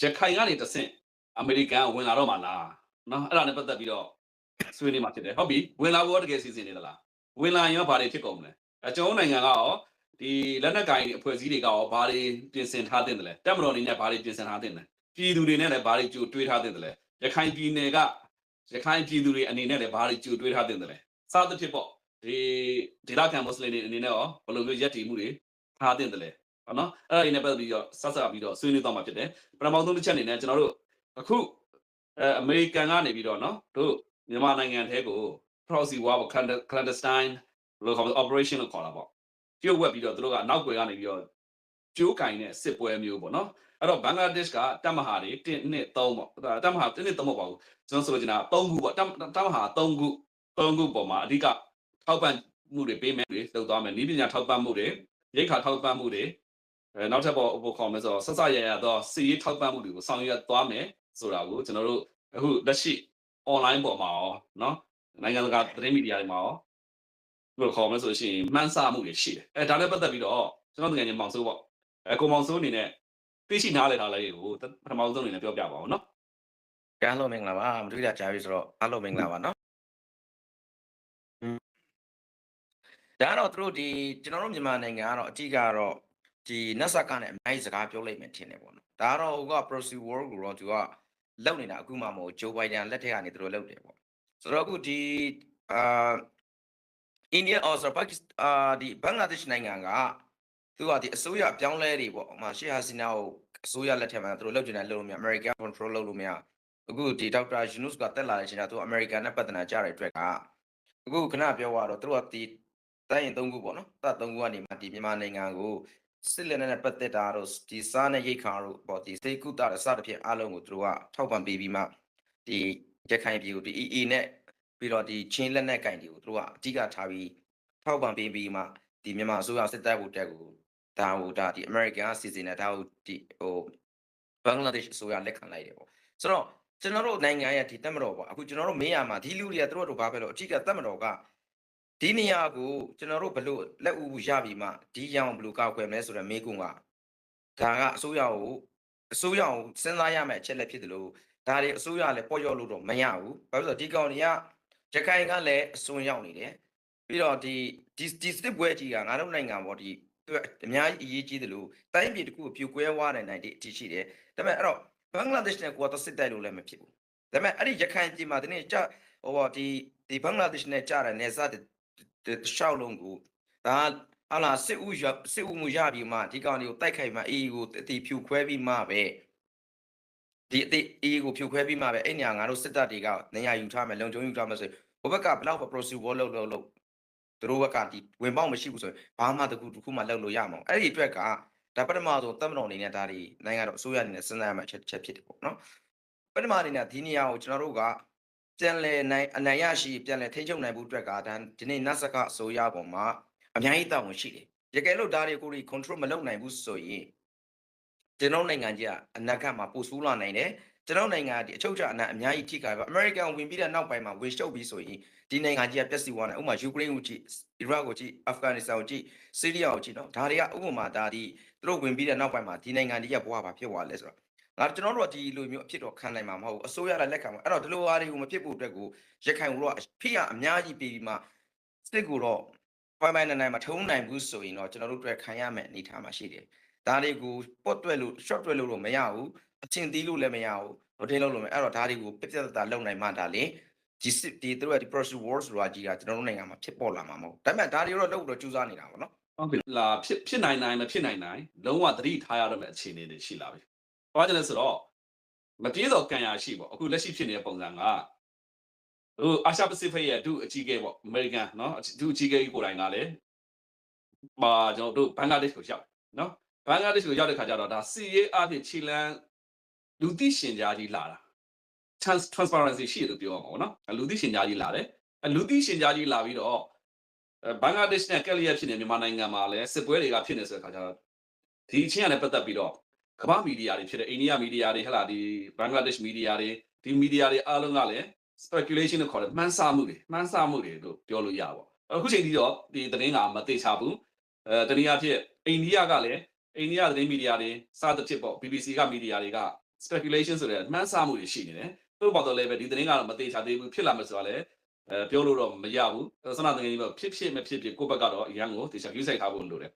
ရခိုင်ကနေတဆင့်အမေရိကန်ကဝင်လာတော့မှလားနော်အဲ့ဒါနဲ့ပတ်သက်ပြီးတော့ဆွေးနွေးမှာဖြစ်တယ်ဟုတ်ပြီဝင်လာဖို့ရောတကယ်စီစဉ်နေသလားဝင်လာရင်ရောဘာတွေဖြစ်ကုန်မလဲအကျွန်တော်နိုင်ငံကရောဒီလက်နက်ကိုင်အဖွဲ့အစည်းတွေကရောဘာတွေပြင်ဆင်ထားတဲ့တယ်လဲတက်မတော်အနေနဲ့ဘာတွေပြင်ဆင်ထားတဲ့လဲပြည်သူတွေနဲ့လည်းဘာတွေကြိုတွေးထားတဲ့တယ်လဲရခိုင်ပြည်နယ်ကရခိုင်ပြည်သူတွေအနေနဲ့လည်းဘာတွေကြိုတွေးထားတဲ့တယ်လဲစသဖြင့်ပေါ့ဒီဒေသခံမွတ်စလင်တွေအနေနဲ့ရောဘယ်လိုမျိုးရက်တည်မှုတွေထားတဲ့တယ်လဲ ဟုတ်နော်အဲ့ဒါတွေနဲ့ပတ်သက်ပြီးတော့ဆက်ဆက်ပြီးတော့ဆွေးနွေးတော့မှာဖြစ်တယ်ပထမဆုံးတစ်ချက်အနေနဲ့ကျွန်တော်တို့အခုအဲအမေရိကန်ကနေပြီးတော့နော်တို့မြန်မာနိုင်ငံထဲကို proxy war ပေါ့ clandest- clandestine ဘယ်လိုခေါ်မလဲ operation လို့ခေါ်တာပေါ့ပြုတ်ဝက်ပြီးတော့သူတို့ကနောက်ွယ်ကနေပြီးတော့ကျိုးကင်တဲ့စစ်ပွဲမျိုးပေါ့နော်အဲ့တော့ဘင်္ဂလားဒေ့ရှ်ကတပ်မဟာတွေ1 2 3ပေါ့ဒါတပ်မဟာ1 2 3ပေါ့ပါဘူးကျွန်တော်ဆိုလိုချင်တာ3ခုပေါ့တပ်တပ်မဟာ3ခု3ခုပေါ်မှာအဓိကထောက်ပံ့မှုတွေပေးမယ်တွေလုပ်သွားမယ်ဤပညာထောက်ပံ့မှုတွေရိတ်ခါထောက်ပံ့မှုတွေ အဲနောက်ထပ်ပေါ်ပေါ်ခေါ်မယ်ဆိုတော့ဆက်စရရတော့စီရေးထောက်ပံ့မှုတွေကိုဆောင်ရွက်သွားမယ်ဆိုတာကိုကျွန်တော်တို့အခုလက်ရှိ online ပေါ်မှာရောเนาะနိုင်ငံတကာသတင်းမီဒီယာတွေမှာရောဘယ်လိုခေါ်မလဲဆိုလို့ရှိရင်မှန်းဆမှုတွေရှိတယ်အဲဒါနဲ့ပတ်သက်ပြီးတော့ကျွန်တော်တကယ်ချင်းမောင်စိုးပေါ့အဲကိုမောင်စိုးအနေနဲ့သိရှိနားလည်ထားလိုက်ကိုပထမဆုံးအနေနဲ့ပြောပြပါအောင်เนาะ ကဲအားလုံးမင်္ဂလာပါမတွေ့တာကြားပြီဆိုတော့အားလုံးမင်္ဂလာပါနော်ဒါကတော့သူတို့ဒီကျွန်တော်တို့မြန်မာနိုင်ငံကတော့အကြီးကတော့ ဒီနတ်ဆက်ကနဲ့အများကြီးစကားပြောလိုက်မယ်ထင်တယ်ပေါ့နော်ဒါကတော့ဟိုက proxy war ကိုတော့သူကလောက်နေတာအခုမှမဟုတ်ဂျိုဘိုင်ဒန်လက်ထက်ကနေသူတို့လောက်တယ်ပေါ့ဆိုတော့အခုဒီအာအိန္ဒိယအော်ဆိုပါကစ္စအာဒီဘင်္ဂလားဒေ့ရှ်နိုင်ငံကသူကဒီအစိုးရအပြောင်းလဲတွေပေါ့ဟိုမှာရှေ့ဟာစီနာကိုအစိုးရလက်ထက်မှာသူတို့လောက်ကျင်တယ်လို့လို့မရ American control လုပ်လို့မရအခုဒီဒေါက်တာယူနုစ်ကတက်လာတဲ့အချိန်ကသူအမေရိကန်နဲ့ပတ်သက်တာကြားတဲ့အတွက်ကအခုခဏပြောရတော့သူတို့ကဒီတိုင်းရင်၃ခုပေါ့နော်တပ်၃ခုကနေမှဒီမြန်မာနိုင်ငံကို စစ်လက်နက်နဲ့ပတ်သက်တာတော့ဒီစားနဲ့ရိတ်ခါတို့ပေါ့ဒီစေကုတာစသဖြင့်အားလုံးကိုသူတို့ကထောက်ပံ့ပေးပြီးမှဒီရခိုင်ပြည်ကိုဒီ EE နဲ့ပြီးတော့ဒီချင်းလက်နက်ကင်တွေကိုသူတို့ကအဓိကထားပြီးထောက်ပံ့ပေးပြီးမှဒီမြန်မာအစိုးရစစ်တပ်ကိုတက်ကိုဒါဟိုဒါဒီအမေရိကန်ကစီစဉ်နေတာဒါဟိုဒီဟိုဘင်္ဂလားဒေ့ရှ်အစိုးရလက်ခံလိုက်တယ်ပေါ့ဆိုတော့ကျွန်တော်တို့နိုင်ငံရဲ့ဒီတက်မတော်ပေါ့အခုကျွန်တော်တို့မေးရမှာဒီလူတွေကသူတို့တို့ဘာပဲလို့အထက်ကတက်မတော်က ဒီနေရာကိုကျွန်တော်တို့ဘလို့လက်ဦးရပြီမှဒီရောင်ဘလို့ကောက်ွယ်မလဲဆိုတော့မေးခွန်းကဒါကအစိုးရကိုအစိုးရကိုစဉ်းစားရမယ့်အချက်လက်ဖြစ်တယ်လို့ဒါတွေအစိုးရလည်းပေါ်ရောလို့တော့မရဘူးဘာလို့လဲဆိုတော့ဒီကောင်တွေကရခိုင်ကလည်းအစွန်းရောက်နေတယ်ပြီးတော့ဒီဒီဒီစစ်ပွဲကြီးကငါတို့နိုင်ငံပေါ့ဒီသူအများကြီးအရေးကြီးတယ်လို့တိုင်းပြည်တစ်ခုကိုပြိုကွဲသွားတဲ့နိုင်တဲ့အထိရှိတယ်ဒါပေမဲ့အဲ့တော့ဘင်္ဂလားဒေ့ရှ်နဲ့ကိုကတော့စစ်တိုက်လို့လည်းမဖြစ်ဘူးဒါပေမဲ့အဲ့ဒီရခိုင်ပြည်မှာဒီနေ့ကြဟိုဒီဒီဘင်္ဂလားဒေ့ရှ်နဲ့ကြားတဲ့နေစား တဲ့ရှောက်လုံးကိုဒါဟာလာစစ်ဦးရစစ်ဦးမှုရပြီးမှဒီကောင်တွေကိုတိုက်ခိုက်မှအေးကိုအတီဖြူခွဲပြီးမှပဲဒီအတီအေးကိုဖြူခွဲပြီးမှပဲအဲ့ညာငါတို့စစ်တပ်တွေကနေရာယူထားမယ်လုံခြုံယူထားမယ်ဆိုဟိုဘက်ကဘလောက်ပဲ procedure ဝလုပ်လုပ်လုပ်သူတို့ဘက်ကဒီဝင်ပေါက်မရှိဘူးဆိုရင်ဘာမှတကူတခုမှလုပ်လို့ရမှာမဟုတ်အဲ့ဒီအတွက်ကဒါပထမဆုံးတပ်မတော်အနေနဲ့ဒါတွေနိုင်ငံတော်အစိုးရအနေနဲ့စဉ်းစားရမယ့်အချက်ချက်ဖြစ်တယ်ပေါ့နော်ပထမအနေနဲ့ဒီနေရာကိုကျွန်တော်တို့က ပြန်လည်နိုင်အနိုင်ရရှိပြန်လည်ထိန်းချုပ်နိုင်ဖို့အတွက်ကဒါဒီနေ့နတ်စကအစိုးရပေါ်မှာအများကြီးတောင်းဝန်ရှိတယ်ရကယ်လို့ဒါတွေကိုတွေ control မလုပ်နိုင်ဘူးဆိုရင်ကျွန်တော်နိုင်ငံကြီးကအနာဂတ်မှာပိုဆိုးလာနိုင်တယ်ကျွန်တော်နိုင်ငံကဒီအချုပ်ချအနက်အများကြီးထိခိုက်ပါအမေရိကန်ဝင်ပြီးတဲ့နောက်ပိုင်းမှာဝင်ရှုပ်ပြီးဆိုရင်ဒီနိုင်ငံကြီးကပျက်စီးသွားတယ်ဥပမာယူကရိန်းကိုကြည့်အီရတ်ကိုကြည့်အာဖဂန်နစ္စတန်ကိုကြည့်ဆီးရီးယားကိုကြည့်နော်ဒါတွေကဥပမာဒါဒီသူတို့ဝင်ပြီးတဲ့နောက်ပိုင်းမှာဒီနိုင်ငံကြီးကဘဝဘာဖြစ်သွားလဲဆိုတော့ ငါကျွန်တော်တို့ကဒီလိုမျိုးအဖြစ်တော့ခံနိုင်မှာမဟုတ်ဘူးအစိုးရလည်းလက်ခံမှာအဲ့တော့ဒီလိုဟာတွေကိုမဖြစ်ဖို့အတွက်ကိုရခိုင်ကိုတော့ဖိရအများကြီးပြီးပြီးမှစစ်ကိုတော့ပိုင်ပိုင်နိုင်နိုင်မထုံးနိုင်ဘူးဆိုရင်တော့ကျွန်တော်တို့အတွက်ခံရမယ့်အနေအထားမှာရှိတယ်ဒါတွေကိုပုတ်တွဲလို့ short တွဲလို့တော့မရဘူးအချင်းသီးလို့လည်းမရဘူးဟိုတင်းလို့လို့မအဲ့တော့ဒါတွေကိုပြပြတသားလုံနိုင်မှဒါလေဒီစစ်ဒီသူတို့ကဒီ process wars ဆိုတာကြီးကကျွန်တော်တို့နိုင်ငံမှာဖြစ်ပေါ်လာမှာမဟုတ်ဒါပေမဲ့ဒါတွေတော့လုပ်တော့ကြိုးစားနေတာပေါ့နော်ဟုတ်ပြီလာဖြစ်ဖြစ်နိုင်နိုင်မဖြစ်နိုင်နိုင်လုံးဝသတိထားရတော့မယ့်အခြေအနေတွေရှိလာပြီ။ ဘာကြောင့်လဲဆိုတော့မပြေတော့ကံရရှိပေါ့အခုလက်ရှိဖြစ်နေတဲ့ပုံစံကဟိုအာရှပစိဖိတ်ရဲ့အတူအကြီးကဲပေါ့အမေရိကန်နော်အတူအကြီးကဲကြီးကိုယ်တိုင်ကလည်းပါကျွန်တော်တို့ဘင်္ဂလားဒေ့ရှ်ကိုရောက်နော်ဘင်္ဂလားဒေ့ရှ်ကိုရောက်တဲ့ခါကျတော့ဒါစီရေးအဖြစ်ခြေလန်းလူသိရှင်ကြားကြီးလာတာ trans transparency ရှိတယ်လို့ပြောရမှာပေါ့နော်လူသိရှင်ကြားကြီးလာတယ်အလူသိရှင်ကြားကြီးလာပြီးတော့အဲဘင်္ဂလားဒေ့ရှ်နဲ့ကက်လီယာဖြစ်နေမြန်မာနိုင်ငံမှာလည်းစစ်ပွဲတွေကဖြစ်နေဆိုတဲ့ခါကျတော့ဒီအချင်းကလည်းပတ်သက်ပြီးတော့ ကမ္ဘာမီဒီယာတွေဖြစ်တဲ့အိန္ဒိယမီဒီယာတွေဟဲ့လားဒီဘင်္ဂလားဒေ့ရှ်မီဒီယာတွေဒီမီဒီယာတွေအားလုံးကလည်း speculation လို့ခေါ်တယ်မှန်းဆမှုတွေမှန်းဆမှုတွေလို့ပြောလို့ရပါဘောအခုချိန်ထိတော့ဒီသတင်းကမသိချဘူးအဲတနည်းအားဖြင့်အိန္ဒိယကလည်းအိန္ဒိယသတင်းမီဒီယာတွေစသဖြင့်ပေါ့ BBC ကမီဒီယာတွေက speculation ဆိုတဲ့မှန်းဆမှုတွေရှိနေတယ်သူတို့ပေါ်တော့လည်းပဲဒီသတင်းကတော့မသေးချာသေးဘူးဖြစ်လာမယ်ဆိုတာလည်းအဲပြောလို့တော့မရဘူးဆန္ဒတကယ်ကြီးပဲဖြစ်ဖြစ်မဖြစ်ဖြစ်ကိုယ့်ဘက်ကတော့အရန်ကိုတေချာ view ဆိုင်ထားဖို့လိုတယ်